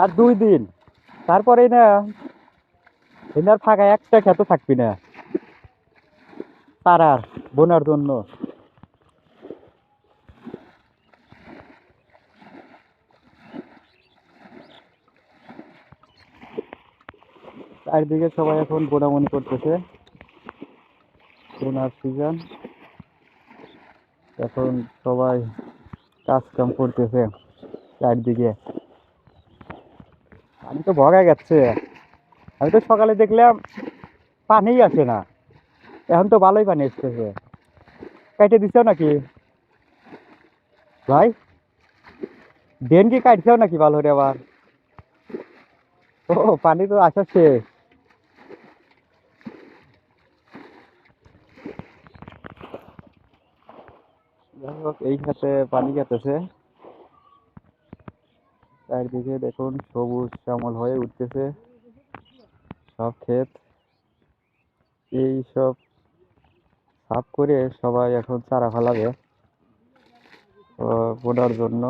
আর দুই দিন। তারপরে না, এনার ফাঁকা একটা খেতে থাকবি না। তারার বোনার জন্য। চারদিকে সবাই এখন বোনামনি করতেছে। বোনার সিজন এখন সবাই কাজ কাম করতেছে চারদিকে। আমি তো ভগা গেছে। আমি তো সকালে দেখলাম পানি আসে না। এখন তো ভালোই পানি এসতেছে কাইটে দিছ নাকি? ভাই ড্রেন কি কাটছেও নাকি ভালো করে আবার? ও, পানি তো আসা শেষ যাই হোক, এই খাতে পানি কাটেছে চারদিকে দেখুন সবুজ শ্যামল হয়ে উঠতেছে সব ক্ষেত। এই সব সাফ করে সবাই এখন চারা ফেলাবে। বোনার জন্য।